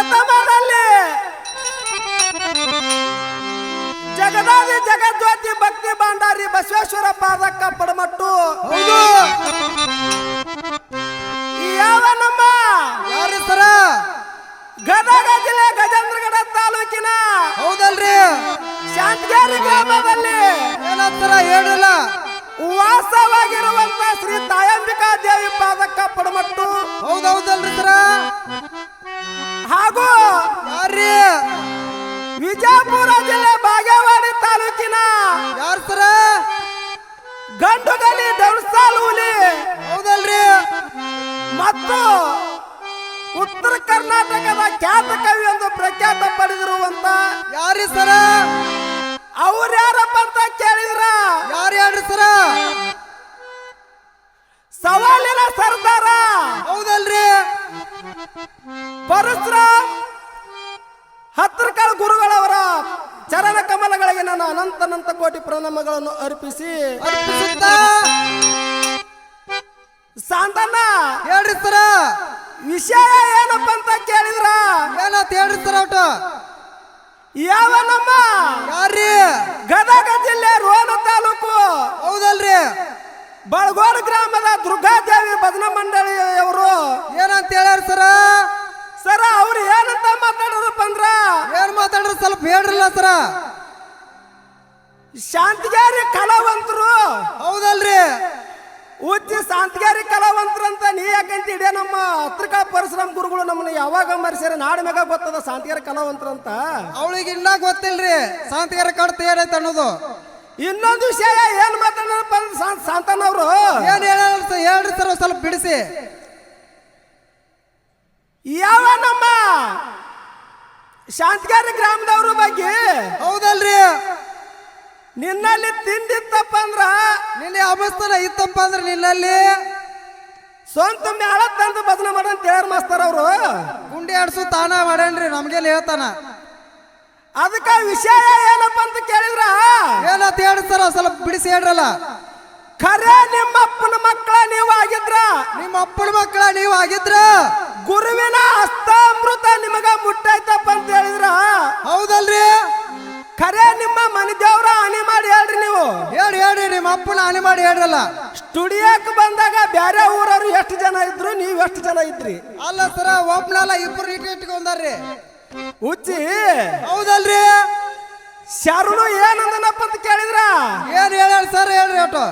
ಪ್ರಥಮದಲ್ಲಿ ಜಗದಾದಿ ಜಗಜ್ಯೋತಿ ಭಕ್ತಿ ಭಂಡಾರಿ ಬಸವೇಶ್ವರ ಪಾದಕ್ಕ ಪಡಮಟ್ಟು. ಯಾವ ನಮ್ಮ? ಸರ? ಗದಗ ಜಿಲ್ಲೆ ಗಜೇಂದ್ರಗಡ ತಾಲೂಕಿನ ಹೌದಲ್ರಿ. ಶಾಂತಗೇರಿ ಗ್ರಾಮದಲ್ಲಿ. ಏನಂತಾರ ಹೇಳಿಲ್ಲ ವಾಸವಾಗಿರುವಂತ ಶ್ರೀ ತಾಯಂಬಿಕಾ ದೇವಿ ಪಾದಕ್ಕ ಪಡಮಟ್ಟು. ದೌಡ್ಸಾಲ್ ಹುಲಿ. ಹೌದಲ್ರಿ? ಮತ್ತು ಉತ್ತರ ಕರ್ನಾಟಕದ ಖ್ಯಾತ ಕವಿ ಎಂದು ಪ್ರಖ್ಯಾತ ಪಡೆದಿರುವಂತ ಯಾರಿ ಸರ? ಅವ್ರ ಯಾರಪ್ಪ ಅಂತ ಕೇಳಿದ್ರ? ಯಾರು ಹೇಳ್ರಿ ಸರ? ಸವಾಲಿನ ಸರ್ದಾರ. ಹೌದಲ್ರಿ? ಪರಶುರಾಮ್ ಕಮಲಗಳಿಗೆ ನಾನು ಅನಂತ ಅನಂತ ಕೋಟಿ ಪ್ರಣಾಮಗಳನ್ನು ಅರ್ಪಿಸಿ. ಸಾಂತನ್ನ ಹೇಳ್ರಿ ಸರ. ವಿಷಯ ಏನಪ್ಪ ಅಂತ ಕೇಳಿದ್ರ? ಏನಂತ ಹೇಳ್ರಿ ಸರ ಒಟ್ಟು? ಯಾವ ನಮ್ಮ ಯಾರ್ರಿ? ಗದಗ ಜಿಲ್ಲೆ ರೋಣ ತಾಲೂಕು. ಹೌದಲ್ರಿ. ಬಳಗೋಡು ಗ್ರಾಮದ ದುರ್ಗಾದೇವಿ ಭಜನಾ ಮಂಡಳಿಯವರು. ಏನಂತ ಹೇಳ್ಯಾರ ಸರ? ಸರ ಅವ್ರು ಏನಂತ ಮಾತಾಡ್ರಪ್ಪ ಅಂದ್ರ ಏನ್ ಮಾತಾಡ್ರ ಸ್ವಲ್ಪ ಹೇಳ್ರಲ್ಲ ಸರ. ಶಾಂತಿಗಾರಿ ಕಲಾವಂತರು. ಹೌದಲ್ರಿ. ಉಚ್ಚಿ ಶಾಂತಿಗಾರಿ ಕಲಾವಂತರು ಅಂತ ನೀ ಯಾಕಂತ ಇಡೇ ನಮ್ಮ ಹತ್ರಕ ಪರಶುರಾಮ್ ಗುರುಗಳು ನಮ್ಮನ್ನ ಯಾವಾಗ ಮರ್ಸ್ಯಾರ? ನಾಡ ಮ್ಯಾಗ ಗೊತ್ತದ ಶಾಂತಿಗಾರಿ ಕಲಾವಂತರು ಅಂತ? ಅವಳಿಗೆ ಇನ್ನ ಗೊತ್ತಿಲ್ರಿ. ಶಾಂತಿಗಾರ ಕಡ್ತ ಏನೈತೆ ಅನ್ನೋದು? ಇನ್ನೊಂದು ವಿಷಯ ಏನ್ ಮಾತಾಡಪ್ಪ ಅಂದ್ರೆ ಅವರು. ಏನ್ ಹೇಳ ಹೇಳ್ರಿ ಸರ್ ಸ್ವಲ್ಪ ಬಿಡಿಸಿ. ಯಾವ ನಮ್ಮ ಶಾಂತಿಗಾರಿ ಗ್ರಾಮದವ್ರ ಬಗ್ಗೆ? ಹೌದಲ್ರಿ. ನಿನ್ನಲ್ಲಿ ತಿಂದಿತ್ತಪ್ಪ ಅಂದ್ರ? ನಿನ್ನೆ ಅಮಸ್ತನ ಇತ್ತಪ್ಪ ಅಂದ್ರೆ ನಿನ್ನಲ್ಲಿ? ಸ್ವಂತ ಮೇಳ ತಂದು ಬದಲ ಮಾಡಂತ ಹೇಳ್ಯಾರ ಮಾಸ್ತಾರ ಅವರು? ಗುಂಡಿ ಆಡ್ಸು ತಾನ ಮಾಡೇನ್ರಿ ನಮ್ಗೆಲ್ಲ ಹೇಳ್ತಾನ ಅದಕ್ಕ ವಿಷಯ ಏನಪ್ಪ ಅಂತ ಕೇಳಿದ್ರ? ಏನಂತ ಹೇಳ್ತಾರ ಸ್ವಲ್ಪ ಬಿಡಿಸಿ ಹೇಳ್ರಲ್ಲ. ಖರೆ ನಿಮ್ಮಪ್ಪನ ಮಕ್ಕಳ ನೀವು ಆಗಿದ್ರ? ನಿಮ್ಮ ಅಪ್ಪನ ಮಕ್ಕಳ ನೀವು ಆಗಿದ್ರ? ಗುರುವಿನ ಹಸ್ತಾಮೃತ ನಿಮಗ ಮುಟ್ಟೈತಪ್ಪ ಅಂತ ಹೇಳಿದ್ರ? ಹೌದಲ್ರಿ. ಖರೆ ನಿಮ್ಮ ಮನೆ ದೇವ್ರ ಹನಿ ಮಾಡಿ ಹೇಳ್ರಿ ನೀವು. ಹೇಳಿ ಹೇಳಿ ನಿಮ್ಮ ಅಪ್ಪನ ಹಾನಿ ಮಾಡಿ ಹೇಳ್ರಲ್ಲ. ಸ್ಟುಡಿಯೋಕ್ ಬಂದಾಗ ಬೇರೆ ಊರವ್ರು ಎಷ್ಟು ಜನ ಇದ್ರು ನೀವು ಎಷ್ಟು ಜನ ಇದ್ರಿ? ಅಲ್ಲ ಸರ ಒಬ್ನಲ್ಲ ಇಬ್ರು ಇಟ್ಟು ಇಟ್ಕೊಂಡಾರ್ರಿ ಹುಚ್ಚಿ. ಹೌದಲ್ರಿ? ಶರಣು ಏನಂದನಪ್ಪ ಅಂತ ಕೇಳಿದ್ರ? ಏನ್ ಹೇಳ್ಯಾರ ಸರ್ ಹೇಳ್ರಿ ಒಟ್ಟು.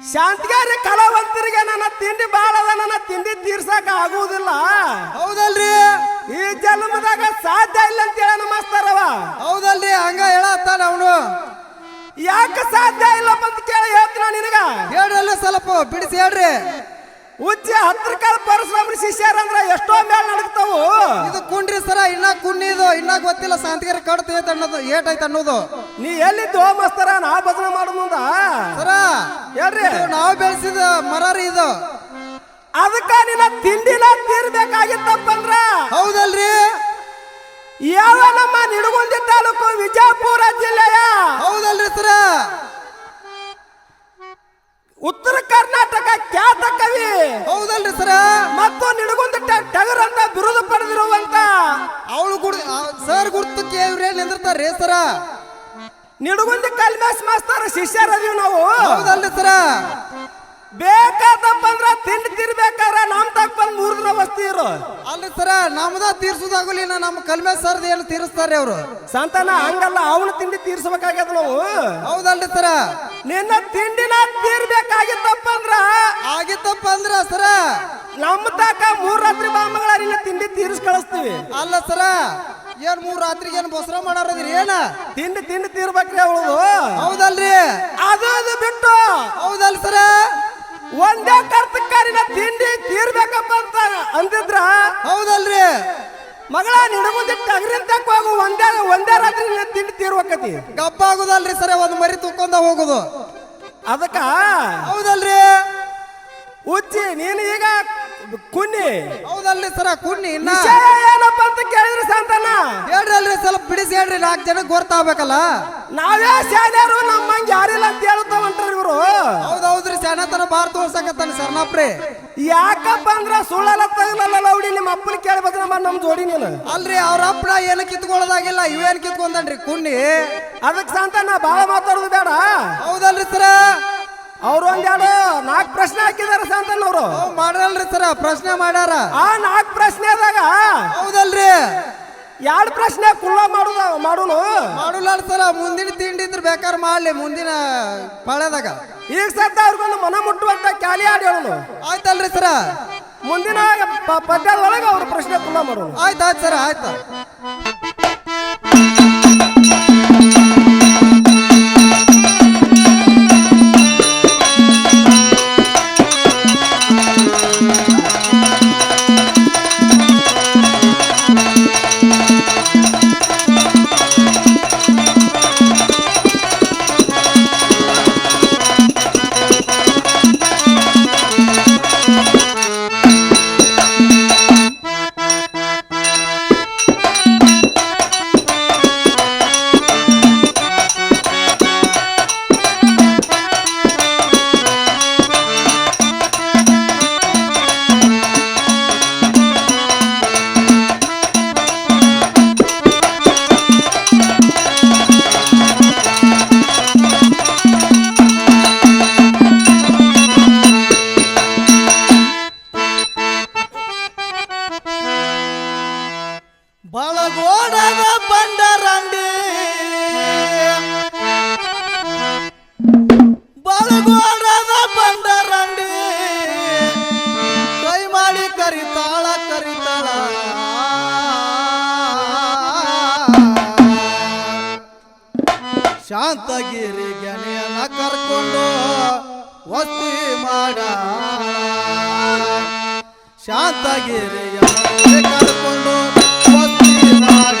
ಶಾಂತಿಗಾರಿ ಕಲಾವಂತರಿಗೆ ನನ್ನ ತಿಂಡಿ ಬಾಳ ಅದ ನನ್ನ ತಿಂಡಿ ತೀರ್ಸಕ ಆಗುವುದಿಲ್ಲ. ಹೌದಲ್ರಿ? ಈ ಜನ್ಮದಾಗ ಸಾಧ್ಯ ಇಲ್ಲ ಅಂತ ಹೇಳ ಮಾಸ್ತಾರವ. ಹೌದಲ್ರಿ? ಹಂಗ ಹೇಳತ್ತಾನ ಅವನು. ಯಾಕೆ ಸಾಧ್ಯ ಇಲ್ಲಪ್ಪ ಅಂತ ಕೇಳಿ ಹೇಳ್ತೀನ ನಿನಗ? ಹೇಳ್ರಲ್ಲ ಸ್ವಲ್ಪ ಬಿಡಿಸಿ ಹೇಳ್ರಿ. ಉಚ್ಚಿ ಹತ್ರ ಕಾಲ ಪರಶುರಾಮನ ಶಿಷ್ಯರ ಅಂದ್ರ ಎಷ್ಟೋ ಮೇಳ ನಡಕ್ತಾವು ಇದು ಕುಂಡ್ರಿ ಸರ ಇನ್ನ ಕುಣ್ಣಿದು ಇನ್ನ ಗೊತ್ತಿಲ್ಲ ಶಾಂತಿಗಾರ ಕಡ್ತೈತೆ ಅನ್ನೋದು ಏಟೈತೆ ಅನ್ನೋದು. ನೀ ಎಲ್ಲಿದ್ದು ಮಸ್ತರ ನಾ ಭಜನೆ ಮಾಡು ಮುಂದ. ಸರ ಹೇಳ್ರಿ. ಇದು ನಾವು ಬೆಳೆಸಿದ ಮರ ರೀ ಇದು. ಅದಕ್ಕ ನಿನ್ನ ತಿಂಡಿನ ತೀರ್ಬೇಕಾಗಿತ್ತಪ್ಪಂದ್ರ ಹೌದಲ್ರಿ. ಯಾವ ನಮ್ಮ ನಿಡಗುಂದಿ ತಾಲೂಕು ವಿಜಯಪುರ ಜಿಲ್ಲೆಯ? ಹೌದಲ್ರಿ ಸರ. ಅವಳು ಗುಡ್ ಸರ್ ಗುರ್ತಕ್ಕೆ ಇವ್ರೇನ್ ನಿಂದಿರ್ತಾರ್ರಿ ಸರ? ನಿಡಗುಂದಿ ಕಲ್ಮೇಶ್ ಮಾಸ್ತಾರ ಶಿಷ್ಯರದೀವಿ ನಾವು. ಹೌದಲ್ರಿ ಸರ. ಬೇಕಾದಪ್ಪ ಅಂದ್ರ ತಿಂಡಿ ತಿರ್ಬೇಕಾರ ನಮ್ ತಕ್ಕ ಬಂದ್ ಮೂರ್ ದಿನ ವಸ್ತಿ ಇರು. ಅಲ್ರಿ ಸರ ನಮ್ದ ತೀರ್ಸೋದಾಗಲಿಲ್ಲ ನಮ್ಮ ಕಲ್ಮೆ ಸರ್ದ ಏನು ತೀರಿಸ್ತಾರೆ ಅವರು? ಸಂತಾನ ಹಂಗಲ್ಲ ಅವನ ತಿಂಡಿ ತೀರ್ಸ್ಬೇಕಾಗ್ಯದ ನಾವು. ಹೌದಲ್ರಿ ಸರ. ನಿನ್ನ ತಿಂಡಿನ ತೀರ್ಬೇಕಾಗಿತ್ತಪ್ಪ ಅಂದ್ರ? ಆಗಿತ್ತಪ್ಪ ಅಂದ್ರ ಸರ. ನಮ್ಮ ತಾಕ ಮೂರ್ ರಾತ್ರಿ ಬಾಂಬಗಳ ನಿನ್ನ ತಿಂಡಿ ತೀರ್ಸ್ ಕಳಿಸ್ತೀವಿ. ಅಲ್ಲ ಸರ ಏನ್ ಮೂರ್ ರಾತ್ರಿಗೆ ಏನ್ ಬಸರ ಮಾಡಾರದ್ರಿ ಏನ? ತಿಂಡಿ ತಿಂಡಿ ತೀರ್ಬೇಕ್ರಿ ಅವಳು ಹೌದಲ್ರಿ. ಅದು ಅದು ಬಿಟ್ಟು. ಹೌದಲ್ ಸರ. ಒಂದೇ ಕರ್ತಕ್ಕಾರಿನ ತಿಂಡಿ ತೀರ್ಬೇಕಪ್ಪ ಅಂತ ಅಂದಿದ್ರ ಹೌದಲ್ರಿ. ಮಗಳ ತಕ್ಕ ಹೋಗು ಒಂದೇ ಒಂದೇ ರಾತ್ರಿ ತಿಂಡಿ ತೀರ್ಬೇಕತಿ ಗಪ್ಪ ಆಗುದಲ್ರಿ ಸರ ಒಂದ್ ಮರಿ ತುಕ್ಕೊಂಡ ಹೋಗುದು. ಅದಕ್ಕ ಹೌದಲ್ರಿ. ಉಚ್ಚಿ ನೀನು ಈಗ ಕುನ್ನಿ. ಹೌದಲ್ರಿ ಸರ ಕುನ್ನಿ ಇನ್ನ ವಿಷಯ ಏನಪ್ಪ ಅಂತ ಕೇಳಿದ್ರಿ ಸಂತಾನ ಹೇಳ್ರಲ್ರಿ ಸ್ವಲ್ಪ ಬಿಡಿಸಿ ಹೇಳ್ರಿ ನಾಲ್ಕು ಜನಕ್ಕೆ ಗೊತ್ತಾಗಬೇಕಲ್ಲ. ನಾವೇ ಶಾನ್ಯಾರು ನಮ್ಮಂಗೆ ಯಾರಿಲ್ಲ ಅಂತ ಹೇಳ್ತಾವಂಟ್ರಿ ಇವರು. ಹೌದೌದ್ರಿ ಸಣ್ಣತನ ಬಾರ್ ತೋರ್ಸಕತ್ತಾನ ಸರ್ನಾಪ್ರಿ ಯಾಕಪ್ಪ ಅಂದ್ರ ಸುಳ್ಳಲ್ಲ ತಗಲಲ್ಲ ಲೌಡಿ ನಿಮ್ಮ ಅಪ್ಪನ ಕೇಳ್ಬೇಕು ನಮ್ಮ ನಮ್ಮ ಜೋಡಿ ನೀನು. ಅಲ್ರಿ ಅವ್ರ ಅಪ್ಪನ ಏನು ಕಿತ್ಕೊಳ್ಳೋದಾಗಿಲ್ಲ ಇವೇನ್ ಕಿತ್ಕೊಂಡನ್ರಿ ಕುನ್ನಿ. ಅದಕ್ಕೆ ಸಂತಾನ ಭಾಳ ಮಾತಾಡೋದು ಬೇಡ. ಹೌದಲ್ರಿ ಸರ. ಅವ್ರು ಒಂದೆರಡು ನಾಲ್ಕು ಪ್ರಶ್ನೆ ಹಾಕಿದಾರ ಸಾಂತಲ್ ಅವರು. ಮಾಡಲ್ರಿ ಸರ ಪ್ರಶ್ನೆ ಮಾಡ್ಯಾರ. ಆ ನಾಲ್ಕು ಪ್ರಶ್ನೆದಾಗ ಹೌದಲ್ರಿ. ಎರಡು ಪ್ರಶ್ನೆ ಕುಳ್ಳ ಮಾಡುದ ಮಾಡುನು. ಮಾಡುಲ್ಲ ಸರ ಮುಂದಿನ ತಿಂಡಿ ಇದ್ರೆ ಬೇಕಾದ್ರೆ ಮಾಡ್ಲಿ ಮುಂದಿನ ಪಳೆದಾಗ. ಈಗ ಸತ್ತ ಅವ್ರಿಗೊಂದು ಮನ ಮುಟ್ಟುವಂತ ಕ್ಯಾಲಿ ಆಡಿ ಹೇಳೋನು. ಆಯ್ತಲ್ರಿ ಸರ. ಮುಂದಿನ ಪದ್ಯದ ಒಳಗೆ ಅವ್ರ ಪ್ರಶ್ನೆ ಕುಳ್ಳ ಮಾಡೋನು. ಆಯ್ತು ಆಯ್ತು ಸರ ಆಯ್ತು. ಶಾಂತಗಿರಿ ಗೆನೆಯನ್ನ ಕರ್ಕೊಂಡು ವಸ್ತಿ ಮಾಡ. ಶಾಂತಗಿರಿಯ ಕರ್ಕೊಂಡು ವಸ್ತಿ ಮಾಡ.